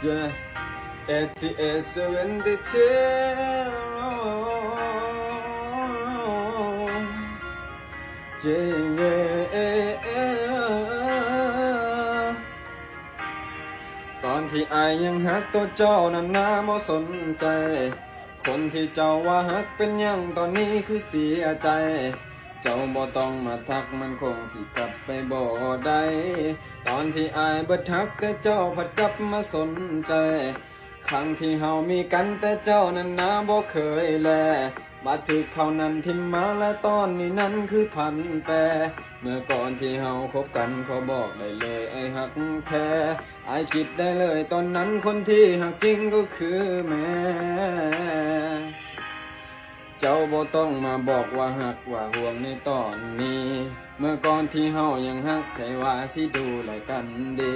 Yeah, ATS 72 Yeah ตอนที่อายยังหักตัวเจ้านั้นนาบ่สนใจ คนที่เจ้าว่าหักเป็นยังตอนนี้คือเสียใจ เจ้าบ่ต้องมาทักมันคงสิกลับไปบ่ได้ตอนที่อายบิดทักแต่เจ้าผัดกลับมาสนใจ ครั้งที่เฮามีกันแต่เจ้านั้นนาบ่เคยแลมาถึกเขานั้นทิมมาและตอนนี้นั้นคือพันแปรเมื่อก่อนที่เฮาคบกันขอบอกได้เลยไอ้หักแท้ไอ้คิดได้เลยตอนนั้นคนที่หักจริงก็คือแม่ เจ้าบ่ต้องมาบอกว่าหักว่าห่วงในตอนนี้ เมื่อก่อนที่เฮายังหักใส่ว่าสิดูแลกันดี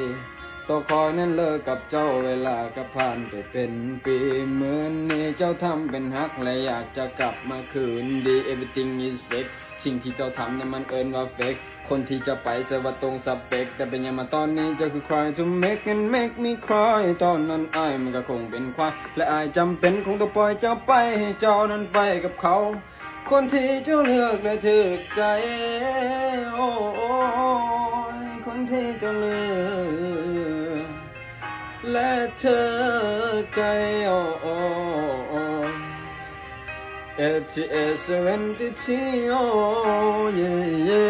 ตัวคอยนั้นเลิกกับเจ้าเวลาก็ผ่านไปเป็นปีเหมือนนี้เจ้าทำเป็นหักและอยากจะกลับมาคืนดี everything is fake สิ่งที่เจ้าทำนั้นมันเอินว่า fake คนที่จะไปเสว่าตรงสเปก แต่เป็นยังมาตอนนี้เจ้าคือ cry to make and make me cry ตอนนั้นอายมันก็คงเป็นควายและอายจำเป็นคงต้องปล่อยเจ้าไปให้เจ้านั้นไปกับเขา คนที่เจ้าเลือกและถึกใจโอ้ และเธอใจอ่อน FTS 72 yeah yeah